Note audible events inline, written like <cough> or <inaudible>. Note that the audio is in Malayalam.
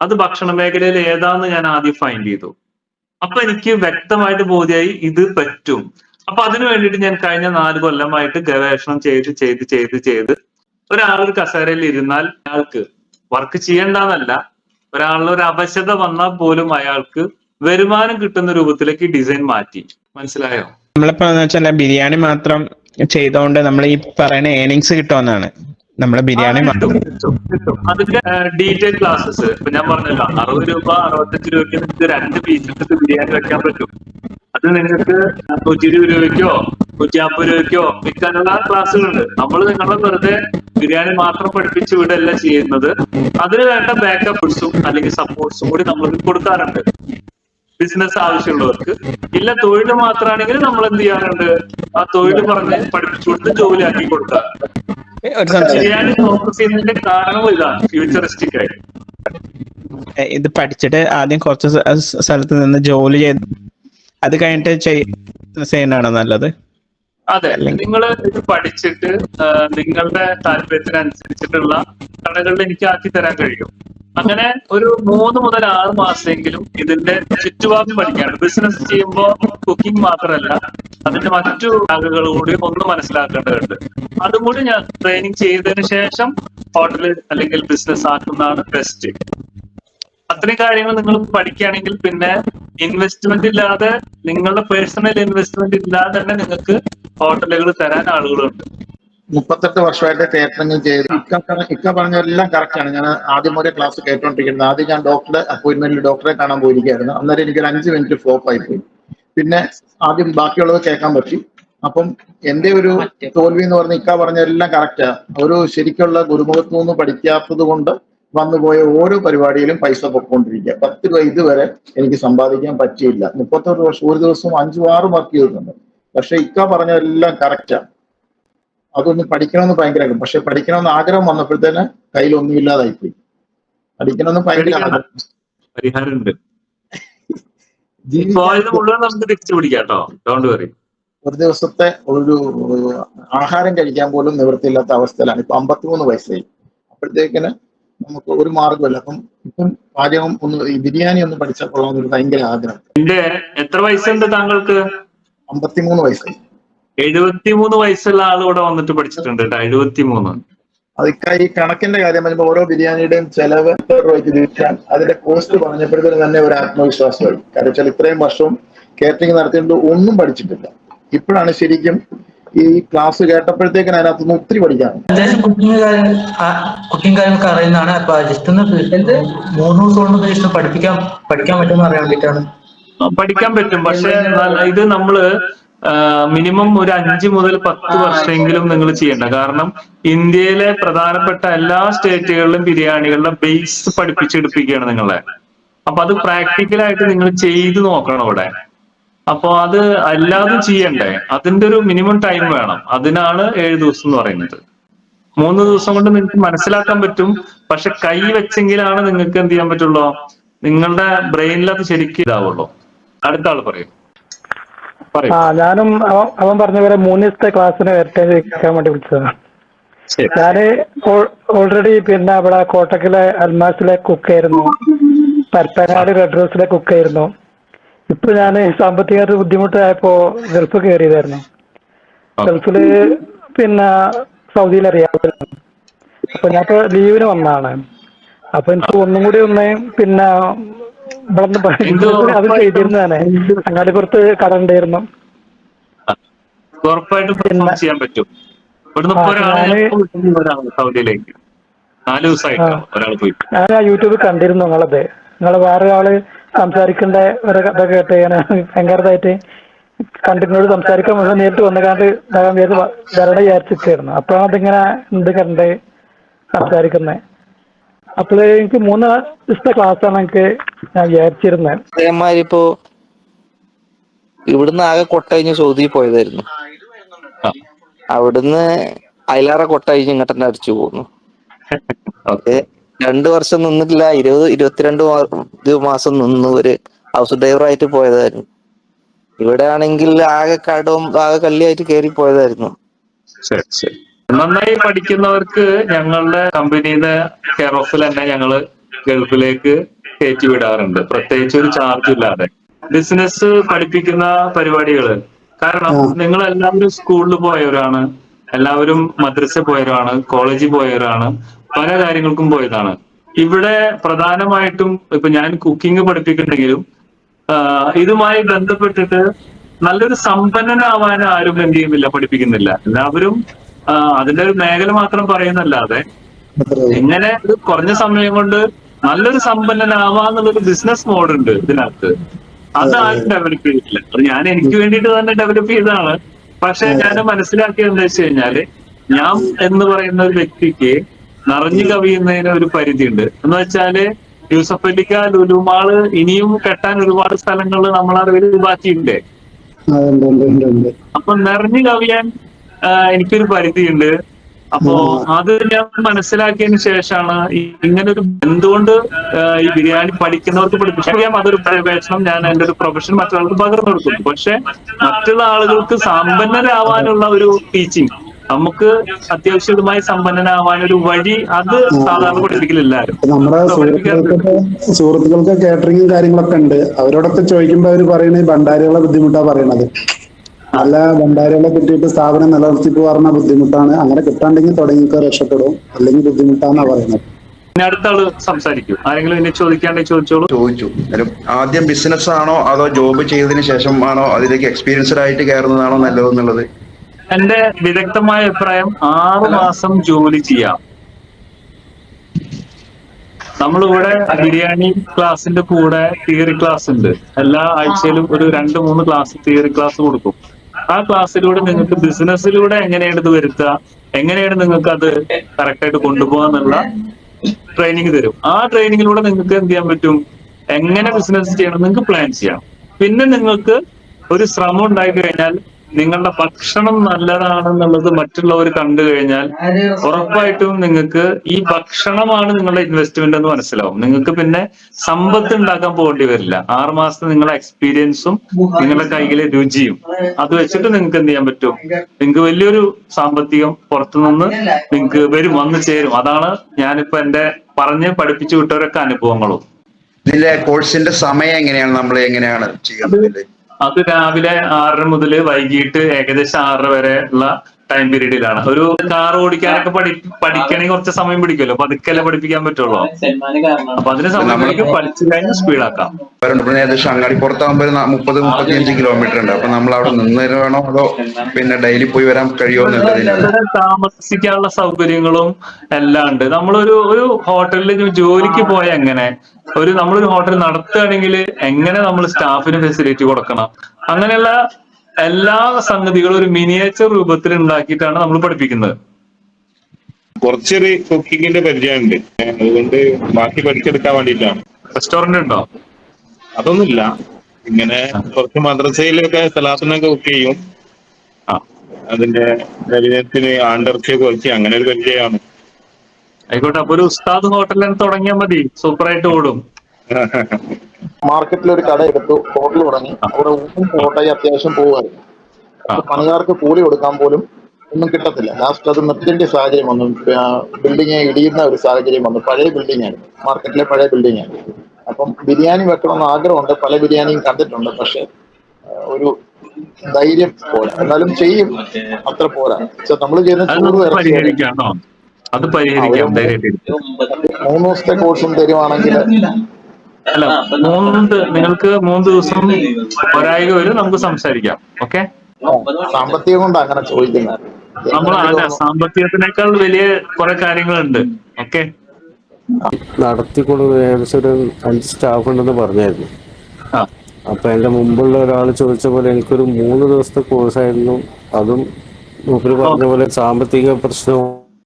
അത് ഭക്ഷണ മേഖലയിൽ ഏതാന്ന് ഞാൻ ആദ്യം ഫൈൻഡ് ചെയ്തു. അപ്പൊ എനിക്ക് വ്യക്തമായിട്ട് ബോധ്യമായി ഇത് പറ്റും. അപ്പൊ അതിനു വേണ്ടിയിട്ട് ഞാൻ കഴിഞ്ഞ നാല് കൊല്ലമായിട്ട് ഗവേഷണം ചെയ്ത് ചെയ്ത് ചെയ്ത് ചെയ്ത് ഒരാൾ ഒരു കസേരയിൽ ഇരുന്നാൽ അയാൾക്ക് വർക്ക് ചെയ്യണ്ടെന്നല്ല ഒരാളുടെ ഒരു അവശത വന്നാൽ പോലും അയാൾക്ക് വരുമാനം കിട്ടുന്ന രൂപത്തിലേക്ക് ഡിസൈൻ മാറ്റി. മനസ്സിലായോ? നമ്മളിപ്പോ ബിരിയാണി മാത്രം ചെയ്തോണ്ട് നമ്മൾ ഈ പറയുന്ന ഏണിങ്സ് കിട്ടുമെന്നാണ്. നമ്മളെ ബിരിയാണി. അതിന്റെ ഡീറ്റെയിൽ ക്ലാസ്സസ് ഇപ്പൊ ഞാൻ പറഞ്ഞല്ലോ അറുപത് രൂപ അറുപത്തഞ്ച് രൂപയ്ക്ക് നിങ്ങൾക്ക് രണ്ട് പീസ് ബിരിയാണി വെക്കാൻ പറ്റും. അത് നിങ്ങൾക്ക് നൂറ്റി ഇരുപത് രൂപയ്ക്കോ നൂറ്റി അമ്പത് രൂപയ്ക്കോ വിൽക്കാനുള്ള ക്ലാസ്സുകളുണ്ട്. നമ്മൾ നിങ്ങളെ വെറുതെ ബിരിയാണി മാത്രം പഠിപ്പിച്ച് വിടല്ല ചെയ്യുന്നത്. അതിന് വേണ്ട ഫുഡ്സും അല്ലെങ്കിൽ സപ്പോർട്ട്സും കൂടി നമ്മൾ കൊടുക്കാറുണ്ട്. ബിസിനസ് ആവശ്യമുള്ളവർക്ക്. ഇല്ല തൊഴിൽ മാത്രമാണെങ്കിൽ നമ്മൾ എന്ത് ചെയ്യാറുണ്ട്? ആ തൊഴിൽ പറഞ്ഞ് പഠിപ്പിച്ചു കൊടുത്ത് ജോലിയാക്കി കൊടുക്കാറുണ്ട് ഫോക്കസ് ചെയ്യുന്നതിന്റെ കാരണം ഇതാണ് ഫ്യൂച്ചറിസ്റ്റിക് ആയി ഇത് പഠിച്ചിട്ട് ആദ്യം കുറച്ച് സ്ഥ- സ്ഥ- സ്ഥലത്ത് നിന്ന് ജോലി ചെയ്ത് അത് കഴിഞ്ഞിട്ട് ചെയ്യുന്നതാണോ നല്ലത്? അതെ നിങ്ങൾ ഇത് പഠിച്ചിട്ട് നിങ്ങളുടെ താല്പര്യത്തിനനുസരിച്ചിട്ടുള്ള കടകളിൽ എനിക്ക് ആക്കി തരാൻ കഴിയും. അങ്ങനെ ഒരു മൂന്ന് മുതൽ ആറ് മാസമെങ്കിലും ഇതിന്റെ ചുറ്റുപാട് പഠിക്കാണ് ബിസിനസ് ചെയ്യുമ്പോൾ കുക്കിംഗ് മാത്രമല്ല അതിന്റെ മറ്റു ഭാഗങ്ങൾ കൂടി ഒന്ന് മനസ്സിലാക്കേണ്ടതുണ്ട്. അതും കൂടി ഞാൻ ട്രെയിനിങ് ചെയ്തതിനു ശേഷം ഹോട്ടൽ അല്ലെങ്കിൽ ബിസിനസ് ആക്കുന്നതാണ് ബെസ്റ്റ്. അത്രയും കാര്യങ്ങൾ നിങ്ങൾ പഠിക്കുകയാണെങ്കിൽ പിന്നെ ഇൻവെസ്റ്റ്മെന്റ് ഇല്ലാതെ നിങ്ങളുടെ പേഴ്സണൽ ഇൻവെസ്റ്റ്മെന്റ് ഇല്ലാതെ തന്നെ നിങ്ങൾക്ക് ഹോട്ടലുകൾ തരാൻ ആളുകളുണ്ട്. മുപ്പത്തെട്ട് വർഷമായിട്ട് കേറ്ററിംഗ് ചെയ്ത് ഇക്ക പറഞ്ഞ- ഇക്ക പറഞ്ഞതെല്ലാം കറക്റ്റ് ആണ്. ഞാൻ ആദ്യം ഒരേ ക്ലാസ് കേട്ടോണ്ടിരിക്കുന്നത്. ആദ്യം ഞാൻ ഡോക്ടറെ അപ്പോയിന്റ്മെന്റിൽ ഡോക്ടറെ കാണാൻ പോയിരിക്കുകയായിരുന്നു. അന്നേരം എനിക്ക് ഒരു അഞ്ച് മിനിറ്റ് ഫ്ലോപ്പ് ആയി പോയി പിന്നെ ആദ്യം ബാക്കിയുള്ളത് കേൾക്കാൻ പറ്റി. അപ്പം എന്റെ ഒരു തോൽവി എന്ന് പറഞ്ഞ ഇക്ക പറഞ്ഞതെല്ലാം കറക്റ്റാ ഒരു ശരിക്കുള്ള ഗുരുമുഖത്തു നിന്ന് പഠിക്കാത്തത് കൊണ്ട് വന്നുപോയ ഓരോ പരിപാടിയിലും പൈസ പൊക്കൊണ്ടിരിക്കുക. പത്ത് രൂപ ഇതുവരെ എനിക്ക് സമ്പാദിക്കാൻ പറ്റിയില്ല. മുപ്പത്തൊരു വർഷം ഒരു ദിവസം അഞ്ചു ആറും വർക്ക് ചെയ്തിട്ടുണ്ട്. പക്ഷെ ഇക്ക പറഞ്ഞതെല്ലാം കറക്റ്റാ അതൊന്ന് പഠിക്കണമെന്ന് ഭയങ്കര ആഗ്രഹം പക്ഷെ പഠിക്കണമെന്ന് ആഗ്രഹം വന്നപ്പോഴത്തേന് കയ്യിലൊന്നും ഇല്ലാതായിപ്പോയി. പഠിക്കണമെന്ന് ഭയങ്കര പരിഹാരമുണ്ട്. ഒരു ദിവസത്തെ ഒരു ആഹാരം കഴിക്കാൻ പോലും നിവൃത്തിയില്ലാത്ത അവസ്ഥയിലാണ്. ഇപ്പൊ അമ്പത്തിമൂന്ന് വയസ്സായി. അപ്പോഴത്തേക്കിന് നമുക്ക് ഒരു മാർഗമല്ല അപ്പം ഇപ്പം പാചകം ഒന്ന് ബിരിയാണി ഒന്ന് പഠിച്ചാൽ കൊള്ളാമെന്നൊരു ഭയങ്കര ആഗ്രഹം. എന്റെ എത്ര വയസ്സുണ്ട് താങ്കൾക്ക്? അമ്പത്തിമൂന്ന് വയസ്സായി. എഴുപത്തിമൂന്ന് വയസ്സുള്ള ആൾ ഇവിടെ വന്നിട്ട് പഠിച്ചിട്ടുണ്ട് കേട്ടോ എഴുപത്തിമൂന്ന്. അത് ഇക്ക ഈ കണക്കിന്റെ കാര്യം വരുമ്പോൾ ഓരോ ബിരിയാണിയുടെയും ചെലവ് രൂപയ്ക്ക് വിൽക്കാൻ അതിന്റെ കോസ്റ്റ് പറഞ്ഞപ്പോഴത്തേന് തന്നെ ഒരു ആത്മവിശ്വാസം കാരണം വെച്ചാൽ ഇത്രയും വർഷവും കേറ്ററിംഗ് നടത്തിയിട്ട് ഒന്നും പഠിച്ചിട്ടില്ല. ഇപ്പോഴാണ് ശരിക്കും ഈ ക്ലാസ് കേട്ടപ്പോഴത്തേക്കിന് അതിനകത്തുനിന്ന് ഒത്തിരി പഠിക്കാം അത്യാവശ്യം കുക്കിംഗ് കാര്യം കുക്കിംഗ് കാര്യങ്ങളൊക്കെ അറിയുന്നതാണ്. അപ്പൊ ജസ്റ്റ് ഒന്ന് മൂന്ന് ദിവസം ജസ്റ്റ് പഠിപ്പിക്കാൻ പഠിക്കാൻ പറ്റുമെന്ന് അറിയാൻ വേണ്ടിയിട്ടാണ്. പഠിക്കാൻ പറ്റും. പക്ഷെ ഇത് നമ്മൾ മിനിമം ഒരു അഞ്ച് മുതൽ പത്ത് വർഷമെങ്കിലും നിങ്ങൾ ചെയ്യണ്ട. കാരണം ഇന്ത്യയിലെ പ്രധാനപ്പെട്ട എല്ലാ സ്റ്റേറ്റുകളിലും ബിരിയാണികളുടെ ബേസ് പഠിപ്പിച്ചെടുപ്പിക്കുകയാണ് നിങ്ങളെ. അപ്പൊ അത് പ്രാക്ടിക്കലായിട്ട് നിങ്ങൾ ചെയ്ത് നോക്കണം ഇവിടെ അപ്പൊ അത് അല്ലാതെ ചെയ്യണ്ടേ? അതിന്റെ ഒരു മിനിമം ടൈം വേണം. അതിനാണ് ഏഴ് ദിവസം എന്ന് പറയുന്നത്. മൂന്ന് ദിവസം കൊണ്ട് നിങ്ങൾക്ക് മനസ്സിലാക്കാൻ പറ്റും. പക്ഷെ കൈ വെച്ചെങ്കിലാണ് നിങ്ങൾക്ക് എന്ത് ചെയ്യാൻ പറ്റുള്ളൂ? നിങ്ങളുടെ ബ്രെയിനിൽ അത് ശരിക്കും ഇതാവുള്ളൂ. അടുത്ത ആൾ പറയും. പറയും. ആ ഞാനും അവൻ പറഞ്ഞ പോലെ മൂന്ന് ദിവസത്തെ ക്ലാസ്സിന് വരട്ടെ ചോദിക്കാൻ വേണ്ടി വിളിച്ചതാണ്. ശരി. ഞാൻ ഓൾറെഡി പിന്നെ അവിടെ കോട്ടക്കിലെ അൽമാസിലെ കുക്കായിരുന്നു പരപ്പനാട് റെഡ് റോസിലെ കുക്കായിരുന്നു ഇപ്പൊ ഞാൻ സാമ്പത്തികമായിട്ട് ബുദ്ധിമുട്ടായപ്പോ ഗൾഫ് കയറിയതായിരുന്നു ഗൾഫിൽ പിന്നെ സൗദിയിൽ അറിയാമായിരുന്നു അപ്പൊ ഞാൻ ഇപ്പൊ ലീവിന് വന്നതാണ്. അപ്പൊ എനിക്ക് ഒന്നും കൂടി ഒന്ന് പിന്നെ ഇവിടെ അത് ചെയ്തിരുന്നതാണ്. അങ്ങാടി പുറത്ത് കട ഉണ്ടായിരുന്നു. ഉറപ്പായിട്ടും ചെയ്യാൻ പറ്റും. ഇവിടുന്ന് ഇപ്പൊ ആ, ഒരാളെ ഞാൻ ഇപ്പൊ വിളിക്കുന്നു? ഒരാൾ സൗദിയിലേക്ക്. നാല് ദിവസമായിട്ടോ ഒരാൾ പോയി ഞാൻ യൂട്യൂബിൽ കണ്ടിരുന്നു നിങ്ങളത്. നിങ്ങൾ വേറെ ആൾ സംസാരിക്കേണ്ട ഒരു കഥ കേട്ട് ഞാൻ ഭയങ്കരതായിട്ട് കണ്ടിനോട് സംസാരിക്കാൻ മുഴുവൻ നേരിട്ട് വന്നുകാണ്ട് ഞാൻ വേറെ വരണ വിചാരിച്ചിരിക്കായിരുന്നു അപ്പോഴാണ് അതിങ്ങനെ എന്ത് കണ്ട് സംസാരിക്കുന്നത് അപ്പോൾ എനിക്ക് മൂന്ന് ദിവസത്തെ ക്ലാസ്സാണ് എനിക്ക് ഞാൻ വിചാരിച്ചിരുന്നത് അതേമാതിരി ഇപ്പോ ഇവിടുന്ന് ആകെ കൊട്ടഴിഞ്ഞ് സൗദി പോയതായിരുന്നു. ആ. അവിടുന്ന് അയലാറ കൊട്ടഴിഞ്ഞ് ഇങ്ങോട്ട് തന്നെ അടിച്ചു പോകുന്നു <laughs> ഓക്കെ. രണ്ടു വർഷം നിന്നിട്ടില്ല ഇരുപത് ഇരുപത്തിരണ്ട് മാസം നിന്നു ഒരു ഹൗസ് ഡ്രൈവറായിട്ട് പോയതായിരുന്നു. ഇവിടെ ആണെങ്കിൽ ആകെ കടവും ആകെ കല്ലിയായിട്ട് കയറി പോയതായിരുന്നു. നന്നായി പഠിക്കുന്നവർക്ക് ഞങ്ങളുടെ കമ്പനിയുടെ കെയർ ഓഫിൽ തന്നെ ഞങ്ങൾ ഗൾഫിലേക്ക് കയറ്റി വിടാറുണ്ട്. പ്രത്യേകിച്ച് ഒരു ചാർജ് ഇല്ലാതെ. ബിസിനസ് പഠിപ്പിക്കുന്ന പരിപാടികൾ. കാരണം നിങ്ങൾ എല്ലാവരും സ്കൂളിൽ പോയവരാണ്. എല്ലാവരും മദ്രസ പോയവരാണ് കോളേജിൽ പോയവരാണ്. പല കാര്യങ്ങൾക്കും പോയതാണ്. ഇവിടെ പ്രധാനമായിട്ടും ഇപ്പൊ ഞാൻ കുക്കിംഗ് പഠിപ്പിക്കുന്നുണ്ടെങ്കിലും ഇതുമായി ബന്ധപ്പെട്ടിട്ട് നല്ലൊരു സമ്പന്നനാവാൻ ആരും എന്ത് ചെയ്യുന്നില്ല പഠിപ്പിക്കുന്നില്ല. എല്ലാവരും അതിന്റെ ഒരു മേഖല മാത്രം പറയുന്നല്ലാതെ എങ്ങനെ കുറഞ്ഞ സമയം കൊണ്ട് നല്ലൊരു സമ്പന്നനാവാന്നുള്ളൊരു ബിസിനസ് മോഡ് ഉണ്ട് ഇതിനകത്ത്. അതാരും ഡെവലപ്പ് ചെയ്തിട്ടില്ല. അത് ഞാൻ എനിക്ക് വേണ്ടിട്ട് തന്നെ ഡെവലപ്പ് ചെയ്തതാണ്. പക്ഷെ ഞാൻ മനസ്സിലാക്കിയത് എന്താ വെച്ച് കഴിഞ്ഞാൽ ഞാൻ എന്ന് പറയുന്ന ഒരു വ്യക്തിക്ക് നിറഞ്ഞു കവിയുന്നതിന് ഒരു പരിധിയുണ്ട്. എന്ന് വെച്ചാൽ യൂസഫ് അലിക്ക ലുലുമാൾ ഇനിയും കെട്ടാൻ ഒരുപാട് സ്ഥലങ്ങൾ നമ്മളറിവിൽ ബാക്കിയുണ്ട്. അപ്പൊ നിറഞ്ഞു കവിയാൻ എനിക്കൊരു പരിധിയുണ്ട്. അപ്പോ അത് ഞാൻ മനസ്സിലാക്കിയതിന് ശേഷമാണ് ഇങ്ങനെ ഒരു എന്തുകൊണ്ട് ഈ ബിരിയാണി പഠിക്കുന്നവർക്ക് പഠിപ്പിക്കാം അതൊരു പ്രവേശനം ഞാൻ എന്റെ ഒരു പ്രൊഫഷൻ മറ്റുള്ളവർക്ക് പകർന്നു കൊടുക്കുന്നു. പക്ഷെ മറ്റുള്ള ആളുകൾക്ക് സമ്പന്നരാവാനുള്ള ഒരു ടീച്ചിങ് നമുക്ക് അത്യാവശ്യമായി സമ്പന്നനാവാൻ ഒരു വഴി അത് സാധാരണ പഠിപ്പിക്കലില്ല ആരും നമ്മുടെ സുഹൃത്തുക്കൾക്കൊക്കെ സുഹൃത്തുക്കൾക്ക് കാറ്ററിംഗും കാര്യങ്ങളൊക്കെ ഉണ്ട്. അവരോടൊക്കെ ചോദിക്കുമ്പോ അവർ പറയണത് ഭണ്ഡാരികളെ ബുദ്ധിമുട്ടാ പറയണത്. നല്ല ഭണ്ഡാരികളെ കിട്ടിയിട്ട് സ്ഥാപനം നിലനിർത്തി പോകാറുള്ള ബുദ്ധിമുട്ടാണ്. അങ്ങനെ കിട്ടാണ്ടെങ്കിൽ തുടങ്ങി രക്ഷപ്പെടും. അല്ലെങ്കിൽ ബുദ്ധിമുട്ടാന്നാ പറയുന്നത്. ഇനി അടുത്ത ആൾ സംസാരിക്കും. ആരെങ്കിലും എന്നെ ചോദിക്കാണ്ടെങ്കിൽ ചോദിച്ചോളൂ. ചോദിച്ചു. ആദ്യം ബിസിനസ് ആണോ അതോ ജോബ് ചെയ്തതിന് ശേഷം ആണോ അതിലേക്ക് എക്സ്പീരിയൻസ്ഡ് ആയിട്ട് കയറുന്നതാണോ നല്ലതെന്നുള്ളത് എന്റെ വിദഗ്ധമായ അഭിപ്രായം ആറ് മാസം ജോലി ചെയ്യാം. നമ്മളിവിടെ ബിരിയാണി ക്ലാസിന്റെ കൂടെ തിയറി ക്ലാസ് ഉണ്ട് എല്ലാ ആഴ്ചയിലും ഒരു രണ്ട് മൂന്ന് ക്ലാസ് തിയറി ക്ലാസ് കൊടുക്കും. ആ ക്ലാസ്സിലൂടെ നിങ്ങൾക്ക് ബിസിനസ്സിലൂടെ എങ്ങനെയാണ് ഇത് വരുത്തുക എങ്ങനെയാണ് നിങ്ങൾക്ക് അത് കറക്റ്റായിട്ട് കൊണ്ടുപോകാന്നുള്ള ട്രെയിനിങ് തരും. ആ ട്രെയിനിങ്ങിലൂടെ നിങ്ങൾക്ക് എന്ത് ചെയ്യാൻ പറ്റും? എങ്ങനെ ബിസിനസ് ചെയ്യണം? നിങ്ങൾക്ക് പ്ലാൻ ചെയ്യാം. പിന്നെ നിങ്ങൾക്ക് ഒരു ശ്രമം ഉണ്ടായി കഴിഞ്ഞാൽ നിങ്ങളുടെ ഭക്ഷണം നല്ലതാണെന്നുള്ളത് മറ്റുള്ളവർ കണ്ടു കഴിഞ്ഞാൽ ഉറപ്പായിട്ടും നിങ്ങൾക്ക് ഈ ഭക്ഷണമാണ് നിങ്ങളുടെ ഇൻവെസ്റ്റ്മെന്റ് എന്ന് മനസ്സിലാവും. നിങ്ങൾക്ക് പിന്നെ സമ്പത്ത് ഉണ്ടാക്കാൻ പോകേണ്ടി വരില്ല. ആറ് മാസത്തെ നിങ്ങളുടെ എക്സ്പീരിയൻസും നിങ്ങളുടെ കയ്യിലെ രുചിയും അത് വെച്ചിട്ട് നിങ്ങൾക്ക് എന്ത് ചെയ്യാൻ പറ്റും? നിങ്ങൾക്ക് വലിയൊരു സാമ്പത്തികം പുറത്തുനിന്ന് നിങ്ങൾക്ക് വരും വന്നു ചേരും. അതാണ് ഞാനിപ്പോ എന്റെ പറഞ്ഞ് പഠിപ്പിച്ചു വിട്ടവരൊക്കെ അനുഭവങ്ങളും. ഇതിലെ കോഴ്സിന്റെ സമയം എങ്ങനെയാണ്? നമ്മൾ എങ്ങനെയാണ് ചെയ്യുന്നത് അത് രാവിലെ ആറര മുതൽ വൈകിട്ട് ഏകദേശം ആറര വരെ ഉള്ള ടൈം പീരീഡിലാണ് ഒരു കാർ ഓടിക്കാനൊക്കെ പഠി പഠിക്കണമെങ്കിൽ കുറച്ച് സമയം പിടിക്കുമല്ലോ. പതുക്കല്ലേ പഠിപ്പിക്കാൻ പറ്റുള്ളൂ. അപ്പൊ അതിന് സമയം പഠിച്ചു കഴിഞ്ഞാൽ സ്പീഡാക്കാം ഇവിടെ ഏകദേശം ന- മുപ്പത് മുപ്പത്തിയഞ്ച് കിലോമീറ്റർ ഉണ്ട്. അപ്പൊ നമ്മൾ അവിടെ നിന്ന് വേണോ അതോ പിന്നെ ഡെയിലി പോയി വരാൻ കഴിയുമോ താമസിക്കാനുള്ള സൗകര്യങ്ങളും എല്ലാം ഉണ്ട്. നമ്മളൊരു ഒരു ഹോട്ടലിൽ ജോലിക്ക് പോയ എങ്ങനെ? ഒരു നമ്മളൊരു ഹോട്ടൽ നടത്തുകയാണെങ്കിൽ എങ്ങനെ നമ്മൾ സ്റ്റാഫിന് ഫെസിലിറ്റി കൊടുക്കണം? അങ്ങനെയുള്ള എല്ലാ സംഗതികളും ഒരു മിനിയേച്ചർ രൂപത്തിൽ ഉണ്ടാക്കിയിട്ടാണ് നമ്മൾ പഠിപ്പിക്കുന്നത്. കുറച്ചൊരു കുക്കിങ്ങിന്റെ പരിചയമുണ്ട്. അതുകൊണ്ട് ബാക്കി പഠിച്ചെടുക്കാൻ വേണ്ടിയിട്ടാണ്. റെസ്റ്റോറന്റ് ഉണ്ടോ? അതൊന്നുമില്ല. ഇങ്ങനെ കുറച്ച് മദ്രസയിലൊക്കെ സലാത്തിനൊക്കെ കുക്ക് ചെയ്യും. ആ. അതിന്റെ ശരീരത്തിന് ആണ്ടർച്ചയൊക്കെ കുറച്ച് അങ്ങനെ ഒരു പരിചയമാണ്. ആയിക്കോട്ടെ അപ്പൊ ഒരു ഉസ്താദ് ഹോട്ടലിൽ തുടങ്ങിയാൽ മതി. സൂപ്പറായിട്ട് ഓടും. <laughs> മാർക്കറ്റിൽ ഒരു കട എടുത്തു ഹോട്ടൽ തുടങ്ങി. അവിടെ ഊപ്പും ഹോട്ടായി അത്യാവശ്യം ആ. പണിക്കാർക്ക് കൂലി കൊടുക്കാൻ പോലും ഒന്നും കിട്ടത്തില്ല. ലാസ്റ്റ് അത് നിർത്തേണ്ട സാഹചര്യം വന്നു. ബിൽഡിങ് ഇടിയുന്ന ഒരു സാഹചര്യം വന്നു. പഴയ ബിൽഡിംഗ് ആണ്. മാർക്കറ്റിലെ പഴയ ബിൽഡിംഗ് ആണ്. അപ്പം ബിരിയാണി വെക്കണമെന്ന് ആഗ്രഹമുണ്ട്. പല ബിരിയാണിയും കണ്ടിട്ടുണ്ട്. പക്ഷെ ഒരു ധൈര്യം പോരാ. എന്നാലും ചെയ്യും. അത്ര പോരാ. നമ്മൾ ചെയ്യുന്ന ചൂട് ഇറച്ചി മൂന്ന് ദിവസത്തെ കോഴ്സും തരുവാണെങ്കിൽ അല്ല മൂന്ന് നിങ്ങൾക്ക് മൂന്ന് ദിവസം ഒരാഴ്ച വരും നമുക്ക് സംസാരിക്കാം ഓക്കെ? സാമ്പത്തികം കൊണ്ട് അങ്ങനെ ചോദിക്കുന്നത് നമ്മൾ അല്ല സാമ്പത്തികത്തിനേക്കാൾ വലിയ കുറെ കാര്യങ്ങളുണ്ട് ഓക്കെ? നടത്തിക്കൊടു ഒരു അഞ്ച് സ്റ്റാഫ് ഉണ്ടെന്ന് പറഞ്ഞായിരുന്നു. ആ. അപ്പൊ എന്റെ മുമ്പുള്ള ഒരാൾ ചോദിച്ച പോലെ എനിക്കൊരു മൂന്ന് ദിവസത്തെ കോഴ്സായിരുന്നു. അതും മൂപ്പര് പറഞ്ഞ പോലെ സാമ്പത്തിക പ്രശ്നം